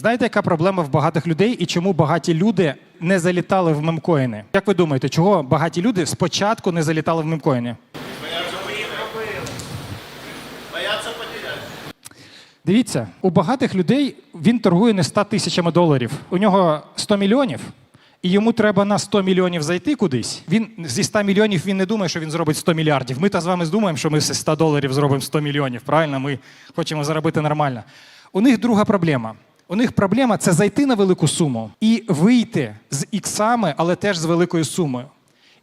Знаєте, яка проблема в багатих людей і чому багаті люди не залітали в мемкоїни? Як ви думаєте, чого багаті люди спочатку не залітали в мемкоїни? Дивіться, у багатих людей він торгує не 100 тисячами доларів. У нього 100 мільйонів, і йому треба на 100 мільйонів зайти кудись. Він зі 100 мільйонів він не думає, що він зробить 100 мільярдів. Ми та з вами думаємо, що ми зі 100 доларів зробимо 100 мільйонів. Правильно, ми хочемо заробити нормально. У них друга проблема. У них проблема це зайти на велику суму і вийти з іксами, але теж з великою сумою.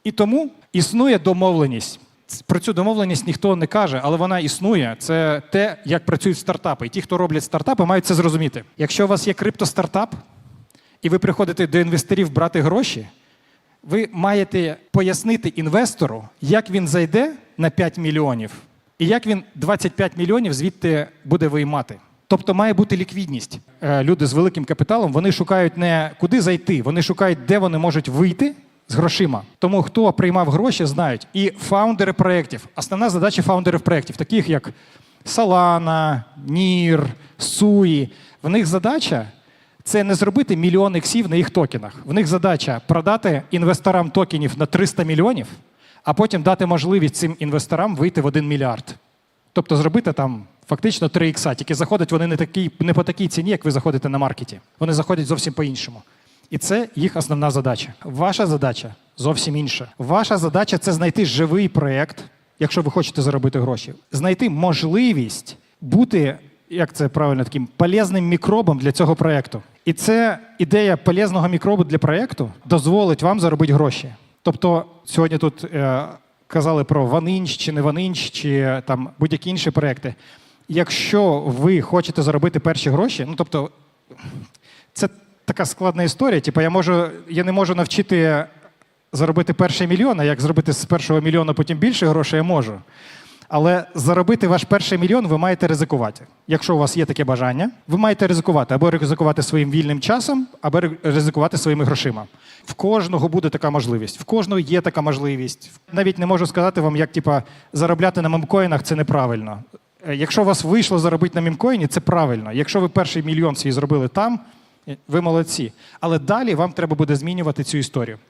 І тому існує домовленість. Про цю домовленість ніхто не каже, але вона існує. Це те, як працюють стартапи. І ті, хто роблять стартапи, мають це зрозуміти. Якщо у вас є криптостартап, і ви приходите до інвесторів брати гроші, ви маєте пояснити інвестору, як він зайде на 5 мільйонів, і як він 25 мільйонів звідти буде виймати. Тобто має бути ліквідність. Е, Люди з великим капіталом вони шукають не куди зайти, вони шукають, де вони можуть вийти з грошима. Тому хто приймав гроші, знають. І фаундери проєктів. Основна задача фаундерів проєктів, таких як Solana, Нір, Суї. В них задача це не зробити мільйон іксів на їх токенах. В них задача продати інвесторам токенів на 300 мільйонів, а потім дати можливість цим інвесторам вийти в 1 мільярд. Тобто зробити там фактично 3 ікса, тільки заходять вони не, такі, не по такій ціні, як ви заходите на маркеті. Вони заходять зовсім по-іншому. І це їх основна задача. Ваша задача зовсім інша. Ваша задача це знайти живий проєкт, якщо ви хочете заробити гроші, знайти можливість бути, як це правильно, таким полезним мікробом для цього проєкту. І це ідея полезного мікробу для проєкту дозволить вам заробити гроші. Тобто сьогодні тут е, казали про Ванинч чи не Ванинч, чи там будь-які інші проекти. Якщо ви хочете заробити перші гроші, ну тобто це така складна історія. Типу, я можу, я не можу навчити заробити перший мільйон, а як зробити з першого мільйона потім більше грошей, я можу. Але заробити ваш перший мільйон ви маєте ризикувати. Якщо у вас є таке бажання, ви маєте ризикувати або ризикувати своїм вільним часом, або ризикувати своїми грошима. В кожного буде така можливість. В кожного є така можливість. Навіть не можу сказати вам, як типа заробляти на мемкоїнах це неправильно. Е, Якщо у вас вийшло заробити на мемкоїні, це правильно. Якщо ви перший мільйон свій зробили там, е, ви молодці. Але далі вам треба буде змінювати цю історію.